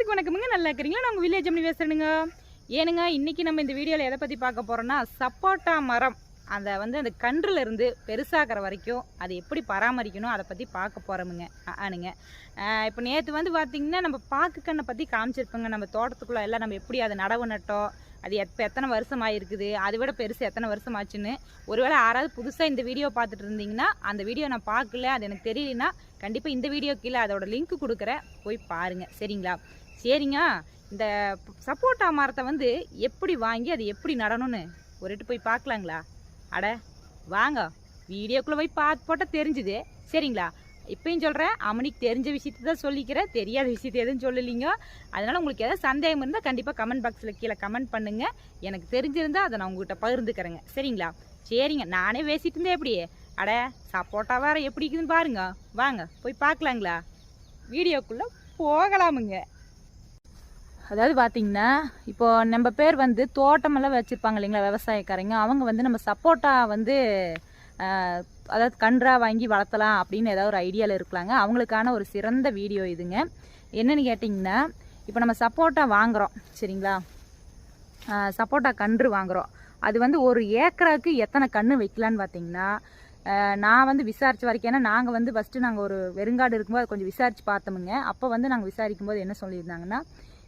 எல்லாத்துக்கும் வணக்கமுங்க. நல்லா இருக்கிறீங்களா? நாங்கள் வில்லேஜ் அம்மி பேசுகிறேனுங்க ஏனுங்க இன்றைக்கி நம்ம இந்த வீடியோவில் எதை பற்றி பார்க்க போகிறோன்னா சப்போட்டா மரம். அதை வந்து அந்த கன்றுலேருந்து பெருசாகிற வரைக்கும் அதை எப்படி பராமரிக்கணும் அதை பற்றி பார்க்க போகிறோமுங்க ஆனுங்க. இப்போ நேற்று வந்து பார்த்திங்கன்னா நம்ம பாக்கு கண்ணை பற்றி காமிச்சிருப்போங்க. நம்ம தோட்டத்துக்குள்ளே எல்லாம் நம்ம எப்படி அதை நடவு நட்டோம் அது எப்போ எத்தனை வருஷம் ஆயிருக்குது அதை விட பெருசு எத்தனை வருஷம் ஆச்சுன்னு. ஒருவேளை யாராவது புதுசாக இந்த வீடியோ பார்த்துட்டு இருந்தீங்கன்னா அந்த வீடியோ நான் பார்க்கல அது எனக்கு தெரியலனா கண்டிப்பாக இந்த வீடியோ கீழே அதோட லிங்க் கொடுக்குறேன். போய் பாருங்கள் சரிங்களா? சரிங்க. இந்த சப்போட்டா மரத்தை வந்து எப்படி வாங்கி அது எப்படி நடணும்னு ஒரு எட்டு போய் பார்க்கலாங்களா? அட வாங்க. வீடியோக்குள்ளே போய் பார்த்து போட்டால் தெரிஞ்சுது. சரிங்களா? இப்பயும் சொல்கிறேன் அமனிக்கு தெரிஞ்ச விஷயத்தை தான் சொல்லிக்கிறேன். தெரியாத விஷயத்தை எதுவும் சொல்லலைங்க. அதனால் உங்களுக்கு ஏதாவது சந்தேகம் இருந்தால் கண்டிப்பாக கமெண்ட் பாக்ஸில் கீழே கமெண்ட் பண்ணுங்கள் எனக்கு தெரிஞ்சிருந்தால் அதை நான் உங்கள்கிட்ட பகிர்ந்துக்கிறேங்க. சரிங்களா? சரிங்க. நானே பேசிகிட்டு இருந்தேன் எப்படி அட சப்போட்டா வேறு எப்படி இருக்குதுன்னு பாருங்க. வாங்க போய் பார்க்கலாங்களா? வீடியோக்குள்ளே போகலாமுங்க. அதாவது பார்த்தீங்கன்னா இப்போது நம்ம பேர் வந்து தோட்டமெல்லாம் வச்சுருப்பாங்க இல்லைங்களா விவசாயக்காரங்க. அவங்க வந்து நம்ம சப்போட்டா வந்து அதாவது கன்றா வாங்கி வளர்த்தலாம் அப்படின்னு ஏதாவது ஒரு ஐடியாவில் இருக்கலாங்க அவங்களுக்கான ஒரு சிறந்த வீடியோ இதுங்க. என்னென்னு கேட்டிங்கன்னா இப்போ நம்ம சப்போட்டா வாங்குகிறோம் சரிங்களா? சப்போட்டா கன்று வாங்குகிறோம் அது வந்து ஒரு ஏக்கராக்கு எத்தனை கன்று வைக்கலான்னு பார்த்தீங்கன்னா நான் வந்து விசாரித்த வரைக்கும் ஏன்னா நாங்கள் வந்து ஃபஸ்ட்டு நாங்கள் ஒரு வெறுங்காடு இருக்கும்போது கொஞ்சம் விசாரித்து பார்த்தோமுங்க. அப்போ வந்து நாங்கள் விசாரிக்கும் போது என்ன சொல்லியிருந்தாங்கன்னா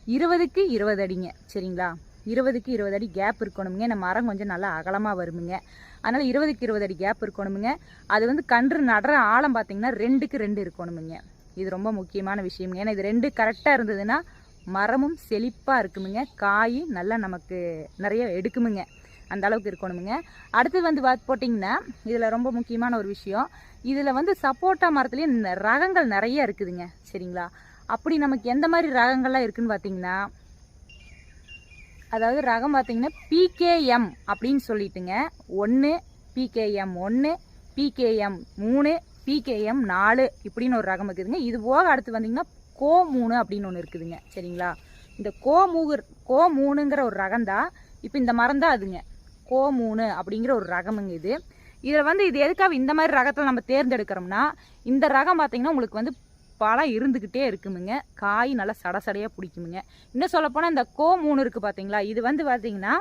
இருபதுக்கு இருபது அடிங்க சரிங்களா? இருபதுக்கு இருபது அடி கேப் இருக்கணுமுங்க. இந்த மரம் கொஞ்சம் நல்லா அகலமாக வருமுங்க. அதனால் இருபதுக்கு இருபது அடி கேப் இருக்கணுமுங்க. அது வந்து கன்று நடுற ஆழம் பார்த்தீங்கன்னா ரெண்டுக்கு ரெண்டு இருக்கணுமுங்க. இது ரொம்ப முக்கியமான விஷயமுங்க. ஏன்னா இது ரெண்டு கரெக்டாக இருந்ததுன்னா மரமும் செழிப்பாக இருக்குமுங்க. காய் நல்லா நமக்கு நிறைய எடுக்குமுங்க. அந்த அளவுக்கு இருக்கணுமுங்க. அடுத்து வந்து போட்டிங்கன்னா இதில் ரொம்ப முக்கியமான ஒரு விஷயம். இதில் வந்து சப்போட்டா மரத்துலேயும் ரகங்கள் நிறைய இருக்குதுங்க. சரிங்களா? அப்படி நமக்கு எந்த மாதிரி ரகங்கள்லாம் இருக்குதுன்னு பார்த்தீங்கன்னா அதாவது ரகம் பார்த்தீங்கன்னா பிகேஎம் அப்படின்னு சொல்லிட்டுங்க. ஒன்று பிகேஎம் ஒன்று பிகேஎம் மூணு பிகேஎம் நாலு இப்படின்னு ஒரு ரகம் இருக்குதுங்க. இது போக அடுத்து வந்தீங்கன்னா கோ மூணு அப்படின்னு ஒன்று இருக்குதுங்க. சரிங்களா? இந்த கோ மூகு கோ மூணுங்கிற ஒரு ரகம் தான் இப்போ இந்த மரம் தான் அதுங்க. கோ மூணு அப்படிங்கிற ஒரு ரகமுங்க இது. இதில் வந்து இது எதுக்காக இந்த மாதிரி ரகத்தில் நம்ம தேர்ந்தெடுக்கிறோம்னா இந்த ரகம் பார்த்தீங்கன்னா உங்களுக்கு வந்து பழம் இருந்துக்கிட்டே இருக்குமுங்க. காய் நல்லா சடசடையாக பிடிக்குமுங்க. இன்னும் சொல்லப்போனால் இந்த கோ மூணு இருக்குது பார்த்தீங்களா இது வந்து பார்த்தீங்கன்னா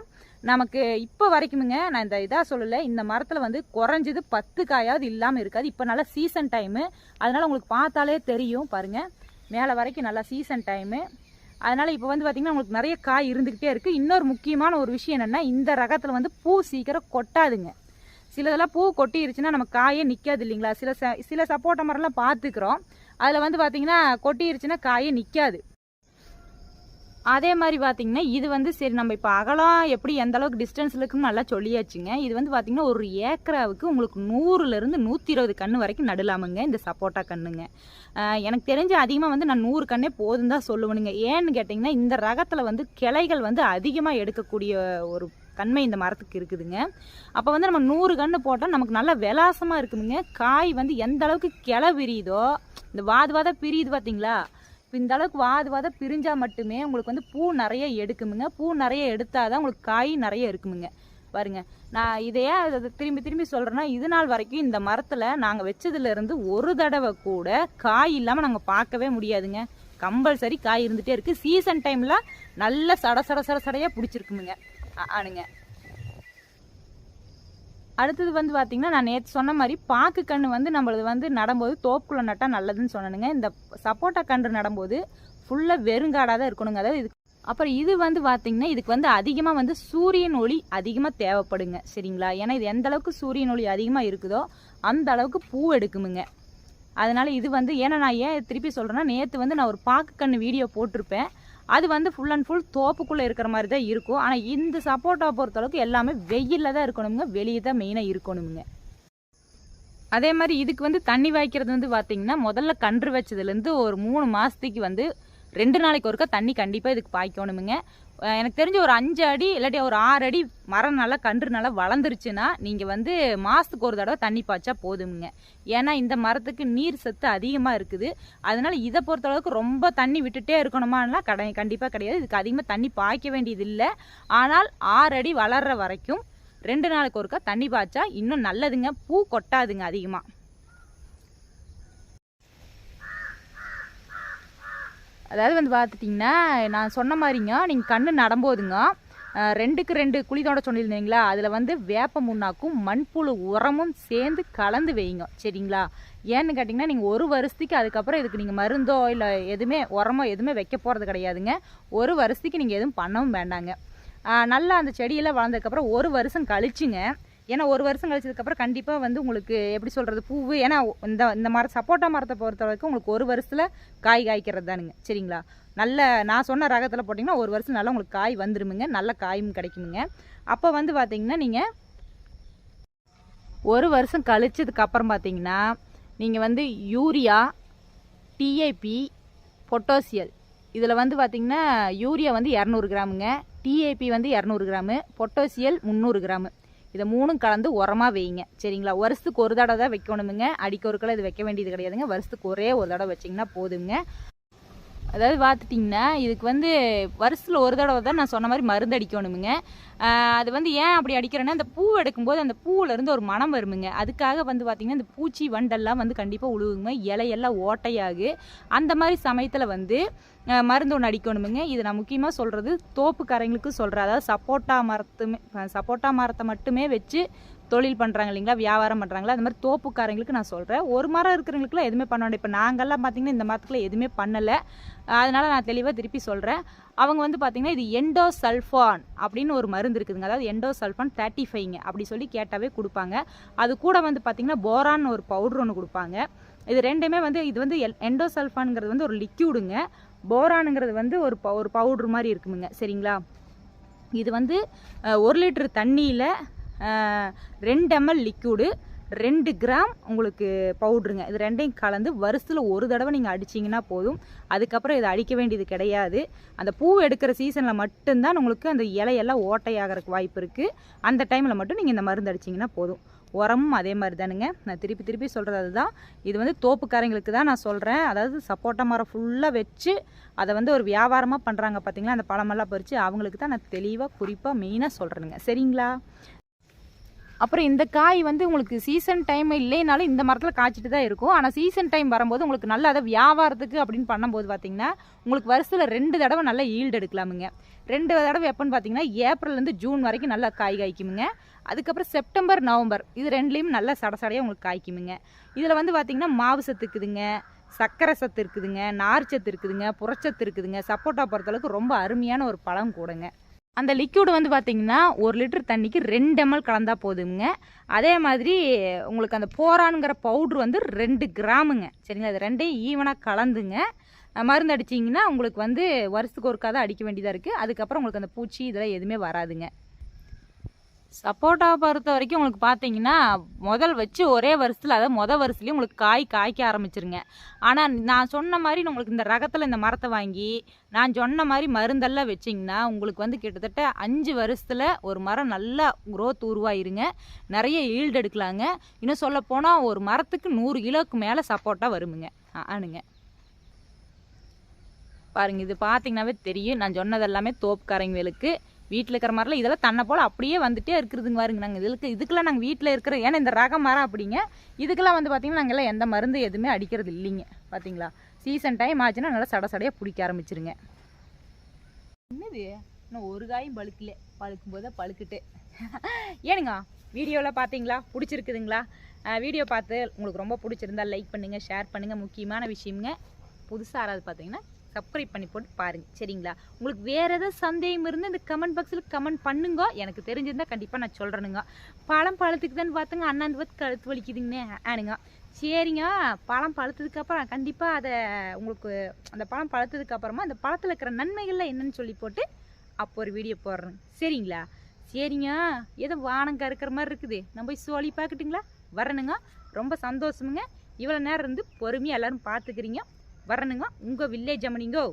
நமக்கு இப்போ வரைக்குமுங்க நான் இந்த இதாக சொல்லலை. இந்த மரத்தில் வந்து குறைஞ்சது பத்து காயாவது இல்லாமல் இருக்காது. இப்போ நல்லா சீசன் டைமு அதனால் உங்களுக்கு பார்த்தாலே தெரியும் பாருங்கள் மேலே வரைக்கும் நல்லா சீசன் டைமு அதனால் இப்போ வந்து பார்த்திங்கன்னா உங்களுக்கு நிறைய காய் இருந்துக்கிட்டே இருக்குது இன்னொரு முக்கியமான ஒரு விஷயம் என்னென்னா இந்த ரகத்தில் வந்து பூ சீக்கிரம் கொட்டாதுங்க. சிலதெல்லாம் பூ கொட்டிருச்சுன்னா நம்ம காயே நிற்காது இல்லைங்களா? சில ச சில சப்போட்டா மரம்லாம் பார்த்துக்கிறோம். அதில் வந்து பார்த்தீங்கன்னா கொட்டிருச்சுன்னா காயே நிற்காது அதே மாதிரி பார்த்தீங்கன்னா இது வந்து சரி நம்ம இப்போ அகலம் எப்படி எந்த அளவுக்கு டிஸ்டன்ஸில் இருக்குன்னு நல்லா சொல்லியாச்சுங்க. இது வந்து பார்த்தீங்கன்னா ஒரு ஏக்கராவுக்கு உங்களுக்கு நூறுலேருந்து நூற்றி இருபது கன்று வரைக்கும் நடலாமுங்க இந்த சப்போட்டா கன்றுங்க எனக்கு தெரிஞ்சு அதிகமாக வந்து நான் நூறு கண்ணே போதும் தான் சொல்லுவேனுங்க. ஏன்னு கேட்டிங்கன்னா இந்த ரகத்தில் வந்து கிளைகள் வந்து அதிகமாக எடுக்கக்கூடிய ஒரு தன்மை இந்த மரத்துக்கு இருக்குதுங்க. அப்போ வந்து நம்ம நூறு கன்று போட்டால் நமக்கு நல்லா விலாசமாக இருக்குதுங்க காய் வந்து எந்த அளவுக்கு கிளை விரியுதோ இந்த வாது வாத பிரியுது பார்த்தீங்களா இப்போ இந்த அளவுக்கு வாது வாத பிரிஞ்சால் மட்டுமே உங்களுக்கு வந்து பூ நிறைய எடுக்குமுங்க. பூ நிறைய எடுத்தால் தான் உங்களுக்கு காய் நிறைய இருக்குமுங்க. பாருங்க நான் இதையே அதை திரும்பி திரும்பி சொல்கிறேன்னா இது நாள் வரைக்கும் இந்த மரத்தில் நாங்கள் வச்சதுலேருந்து ஒரு தடவை கூட காய் இல்லாமல் நாங்கள் பார்க்கவே முடியாதுங்க. கம்பல்சரி காய் இருந்துகிட்டே இருக்குது சீசன் டைமில் நல்ல சட சட சட சடையாக பிடிச்சிருக்குமுங்க. ஆணுங்க ஆனுங்க. அடுத்தது வந்து பார்த்தீங்கன்னா நான் நேற்று சொன்ன மாதிரி பாக்கு கன்று வந்து நம்மளது வந்து நடும்போது தோப்புக்குள்ளே நட்டால் நல்லதுன்னு சொன்னனுங்க. இந்த சப்போட்டா கன்று நடும்போது ஃபுல்லாக வெறுங்காடாக தான் இருக்கணுங்க. அதாவது இது அப்புறம் இது வந்து பார்த்தீங்கன்னா இதுக்கு வந்து அதிகமாக வந்து சூரியன் ஒளி அதிகமாக தேவைப்படுங்க. சரிங்களா? ஏன்னா இது எந்த அளவுக்கு சூரியன் ஒளி அதிகமாக இருக்குதோ அந்த அளவுக்கு பூ எடுக்குமுங்க. அதனால இது வந்து ஏன்னா நான் ஏன் திருப்பி சொல்கிறேன்னா நேற்று வந்து நான் ஒரு பாக்கு கன்று வீடியோ போட்டிருப்பேன். அது வந்து ஃபுல் அண்ட் ஃபுல் தோப்புக்குள்ளே இருக்கிற மாதிரி தான் இருக்கும். ஆனால் இந்த சப்போட்டா பொறுத்தளவுக்கு எல்லாமே வெயிலில் தான் இருக்கணுங்க வெளியே தான் மெயினாக இருக்கணுங்க அதே மாதிரி இதுக்கு வந்து தண்ணி வாய்க்கிறது வந்து பார்த்தீங்கன்னா முதல்ல கன்று வச்சதுலேருந்து ஒரு மூணு மாதத்துக்கு வந்து ரெண்டு நாளைக்கு ஒருக்கா தண்ணி கண்டிப்பாக இதுக்கு பாய்க்கணுமுங்க. எனக்கு தெரிஞ்ச ஒரு அஞ்சு அடி இல்லாட்டி ஒரு ஆறு அடி மரம் நல்லா கன்று நல்லா வளர்ந்துருச்சுன்னா நீங்கள் வந்து மாதத்துக்கு ஒரு தடவை தண்ணி பாய்ச்சா போதுமுங்க. ஏன்னா இந்த மரத்துக்கு நீர் சத்து அதிகமாக இருக்குது. அதனால் இதை பொறுத்தளவுக்கு ரொம்ப தண்ணி விட்டுட்டே இருக்கணுமான்னா கடை கண்டிப்பாக கிடையாது. இதுக்கு அதிகமாக தண்ணி பாய்க்க வேண்டியது இல்லை. ஆனால் ஆறு அடி வளர்ற வரைக்கும் ரெண்டு நாளுக்கு ஒருக்கா தண்ணி பாய்ச்சா இன்னும் நல்லதுங்க. பூ கொட்டாதுங்க அதிகமாக அதாவது வந்து பார்த்துட்டிங்கன்னா நான் சொன்ன மாதிரிங்க நீங்கள் கண்ணு நடும்போதுங்க ரெண்டுக்கு ரெண்டு குழி தோண்ட சொன்னிருந்தீங்களா? அதில் வந்து வேப்ப முன்னாக்கும் மண்புழு உரமும் சேர்ந்து கலந்து வைங்க சரிங்களா? ஏன்னு கேட்டிங்கன்னா நீங்கள் ஒரு வருஷத்துக்கு அதுக்கப்புறம் இதுக்கு நீங்கள் மருந்தோ இல்லை எதுவுமே உரமோ எதுவுமே வைக்க போகிறது கிடையாதுங்க. ஒரு வருஷத்துக்கு நீங்கள் எதுவும் பண்ணவும் வேண்டாங்க. நல்லா அந்த செடியெல்லாம் வளர்ந்ததுக்கப்புறம் ஒரு வருஷம் கழிச்சுங்க ஏன்னா ஒரு வருஷம் கழிச்சதுக்கப்புறம் கண்டிப்பாக வந்து உங்களுக்கு எப்படி சொல்கிறது பூவு ஏன்னா இந்த இந்த மரம் சப்போட்டா மரத்தை பொறுத்த வரைக்கும் உங்களுக்கு ஒரு வருஷத்தில் காய் காய்க்கிறது தானுங்க. சரிங்களா? நல்ல நான் சொன்ன ரகத்தில் போட்டிங்கன்னா ஒரு வருஷம் நல்லா உங்களுக்கு காய் வந்துருமுங்க. நல்ல காயும் கிடைக்குமுங்க. அப்போ வந்து பார்த்தீங்கன்னா நீங்கள் ஒரு வருஷம் கழிச்சதுக்கப்புறம் பார்த்தீங்கன்னா நீங்கள் வந்து யூரியா டிஏபி பொட்டோசியல். இதில் வந்து பார்த்தீங்கன்னா யூரியா வந்து இரநூறு கிராமுங்க. டிஏபி வந்து இரநூறு கிராமு பொட்டோசியல் முந்நூறு கிராமு. இதை மூணும் கலந்து உரமாக வைங்க. சரிங்களா? வருஷத்துக்கு ஒரு தடவை தான் வைக்கணுமுங்க. அடிக்க ஒருக்கெல்லாம் இது வைக்க வேண்டியது கிடையாதுங்க. வருஷத்துக்கு ஒரே ஒரு தடவை வச்சிங்கன்னா போதுங்க. அதாவது பார்த்துட்டிங்கன்னா இதுக்கு வந்து வருஷத்தில் ஒரு தடவை தான் நான் சொன்ன மாதிரி மருந்து அடிக்கணுமுங்க. அது வந்து ஏன் அப்படி அடிக்கிறேன்னா அந்த பூ எடுக்கும்போது அந்த பூவிலேருந்து ஒரு மனம் வருமுங்க. அதுக்காக வந்து பார்த்திங்கன்னா இந்த பூச்சி வண்டெல்லாம் வந்து கண்டிப்பாக உழுவுங்க. இலையெல்லாம் ஓட்டையாகு. அந்த மாதிரி சமயத்தில் வந்து மருந்து ஒன்று அடிக்கணுமுங்க. இது நான் முக்கியமாக சொல்கிறது தோப்புக்காரங்களுக்கு சொல்கிறேன் அதாவது சப்போட்டா மரத்துமே சப்போட்டா மரத்தை மட்டுமே வச்சு தொழில் பண்ணுறாங்க இல்லைங்களா வியாபாரம் பண்ணுறாங்களா அந்த மாதிரி தோப்புக்காரங்களுக்கு நான் சொல்கிறேன் ஒரு மரம் இருக்கிறவங்களுக்குலாம் எதுவுமே பண்ண வேண்டாம். இப்போ நாங்கள்லாம் பார்த்தீங்கன்னா இந்த மரத்தில் எதுவுமே பண்ணலை. அதனால் நான் தெளிவாக திருப்பி சொல்கிறேன் அவங்க வந்து பார்த்தீங்கன்னா இது எண்டோ சல்ஃபான் அப்படின்னு ஒரு மருந்து இருக்குதுங்க. அதாவது எண்டோ சல்ஃபான் தேர்ட்டி ஃபைவ்ங்க அப்படி சொல்லி கேட்டாவே கொடுப்பாங்க. அது கூட வந்து பார்த்தீங்கன்னா போரான் ஒரு பவுடர் ஒன்று கொடுப்பாங்க. இது ரெண்டுமே வந்து இது வந்து எல் சல்ஃபான்ங்கிறது வந்து ஒரு லிக்யூடுங்க போரானுங்கிறது வந்து ஒரு ப- ஒரு பவுட்ரு மாதிரி இருக்குமுங்க. சரிங்களா? இது வந்து ஒரு லிட்டர் தண்ணியில் ரெண்டு எம்எல் லிக்யூடு ரெண்டு கிராம் உங்களுக்கு பவுட்ருங்க இது ரெண்டையும் கலந்து வருஷத்தில் ஒரு தடவை நீங்கள் அடிச்சிங்கன்னா போதும். அதுக்கப்புறம் இதை அடிக்க வேண்டியது கிடையாது. அந்த பூ எடுக்கிற சீசனில் மட்டும்தான் உங்களுக்கு அந்த இலையெல்லாம் ஓட்டையாகிறதுக்கு வாய்ப்பு இருக்குது அந்த டைமில் மட்டும் நீங்கள் இந்த மருந்து அடிச்சிங்கன்னா போதும். உரமும் அதே மாதிரி தானுங்க. நான் திருப்பி திருப்பி சொல்கிறது அதுதான். இது வந்து தோப்புக்காரங்களுக்கு தான் நான் சொல்கிறேன் அதாவது சப்போட்டா மரம் ஃபுல்லாக வச்சு அதை வந்து ஒரு வியாபாரமாக பண்ணுறாங்க பார்த்தீங்களா அந்த பழமெல்லாம் பறித்து அவங்களுக்கு தான் நான் தெளிவாக குறிப்பாக மெயினாக சொல்கிறேனுங்க சரிங்களா? அப்புறம் இந்த காய் வந்து உங்களுக்கு சீசன் டைம் இல்லைனாலும் இந்த மரத்தில் காய்ச்சிட்டு தான் இருக்கும். ஆனால் சீசன் டைம் வரும்போது உங்களுக்கு நல்ல அதை வியாபாரத்துக்கு அப்படின்னு பண்ணும்போது பார்த்தீங்கன்னா உங்களுக்கு வருஷத்தில் ரெண்டு தடவை நல்லா ஈல்டு எடுக்கலாமுங்க. ரெண்டு தடவை எப்போன்னு பார்த்தீங்கன்னா ஏப்ரல்லேருந்து ஜூன் வரைக்கும் நல்லா காய் காய்க்குமுங்க. அதுக்கப்புறம் செப்டம்பர் நவம்பர் இது ரெண்டுலேயும் நல்லா சடசடையாக உங்களுக்கு காய்க்குமுங்க. இதில் வந்து பார்த்தீங்கன்னா மாவு சத்து இருக்குதுங்க சர்க்கரை சத்து இருக்குதுங்க நார் சத்து இருக்குதுங்க புரச்சத்து இருக்குதுங்க. சப்போட்டா பொறுத்தளவுக்கு ரொம்ப அருமையான ஒரு பழம் கூடங்க. அந்த லிக்யூடு வந்து பார்த்தீங்கன்னா ஒரு லிட்டர் தண்ணிக்கு ரெண்டு எம்எல் கலந்தால் போதுங்க அதே மாதிரி உங்களுக்கு அந்த போரானுங்கிற பவுட்ரு வந்து ரெண்டு கிராமுங்க. சரிங்களா? அது ரெண்டையும் ஈவனாக கலந்துங்க. மருந்து அடிச்சிங்கன்னா உங்களுக்கு வந்து வருஷத்துக்கு ஒருக்காக தான் அடிக்க வேண்டியதாக இருக்குது அதுக்கப்புறம் உங்களுக்கு அந்த பூச்சி இதெல்லாம் எதுவுமே வராதுங்க. சப்போட்டாவை பொறுத்த வரைக்கும் உங்களுக்கு பார்த்தீங்கன்னா முதல் வச்சு ஒரே வருஷத்தில் அதாவது மொதல் வருஷத்துலேயும் உங்களுக்கு காய் காய்க்க ஆரம்பிச்சிருங்க. ஆனால் நான் சொன்ன மாதிரி உங்களுக்கு இந்த ரகத்தில் இந்த மரத்தை வாங்கி நான் சொன்ன மாதிரி மருந்தெல்லாம் வச்சிங்கன்னா உங்களுக்கு வந்து கிட்டத்தட்ட அஞ்சு வருஷத்தில் ஒரு மரம் நல்லா குரோத் உருவாயிருங்க. நிறைய ஈல்டு எடுக்கலாங்க. இன்னும் சொல்லப்போனால் ஒரு மரத்துக்கு நூறு கிலோவுக்கு மேலே சப்போட்டா வருமுங்க. ஆனுங்க. பாருங்கள் இது பார்த்தீங்கன்னாவே தெரியும். நான் சொன்னது எல்லாமே தோப்புக்காரங்களுக்கு வீட்டில் இருக்கிற மாதிரிலாம் இதெல்லாம் தன்னை போல் அப்படியே வந்துட்டே இருக்கிறதுங்க பாருங்க நாங்கள் இதுக்கு இதுக்கெல்லாம் நாங்கள் வீட்டில் இருக்கிற ஏன்னா இந்த ரக மரம் அப்படிங்க. இதுக்கெல்லாம் வந்து பார்த்தீங்கன்னா நாங்கள் எல்லாம் எந்த மருந்து எதுவுமே அடிக்கிறது இல்லைங்க. பார்த்தீங்களா சீசன் டைம் ஆச்சுன்னா நல்லா சட சடையாக பிடிக்க ஆரம்பிச்சிருங்க. என்னது? இன்னும் ஒரு காயும் பழுக்கல. பழுக்கும் போதே பழுக்கிட்டு. ஏனுங்க வீடியோவில் பார்த்தீங்களா பிடிச்சிருக்குதுங்களா? வீடியோ பார்த்து உங்களுக்கு ரொம்ப பிடிச்சிருந்தா லைக் பண்ணுங்கள் ஷேர் பண்ணுங்கள் முக்கியமான விஷயம்ங்க. புதுசாக யாராவது பார்த்தீங்கன்னா சப்ஸ்கிரைப் பண்ணி போட்டு பாருங்க. சரிங்களா? உங்களுக்கு வேறு ஏதாவது சந்தேகம் இருந்து இந்த கமெண்ட் பாக்ஸில் கமெண்ட் பண்ணுங்க. எனக்கு தெரிஞ்சிருந்தா கண்டிப்பாக நான் சொல்கிறேனுங்க பழம் பழத்துக்கு தான் பார்த்துங்க. அண்ணாந்து பார்த்து கழுத்து வலிக்குதுங்கண்ணே ஆனுங்க. சரிங்க. பழம் பழுத்ததுக்கு அப்புறம் கண்டிப்பாக அதை உங்களுக்கு அந்த பழம் பழுத்ததுக்கு அப்புறமா அந்த பழத்தில் இருக்கிற நன்மைகள்லாம் என்னன்னு சொல்லி போட்டு அப்போ ஒரு வீடியோ போடுறேன். சரிங்களா? சரிங்க. ஏதோ வானம் கறக்கிற மாதிரி இருக்குது. நம்ம போய் சோழி பார்க்கட்டுங்களா? வரணுங்க. ரொம்ப சந்தோஷமுங்க. இவ்வளோ நேரம் இருந்து பொறுமையாக எல்லோரும் பார்த்துக்கிறீங்க. வரணுங்க உங்கள் வில்லேஜ் அம்மனிங்கோ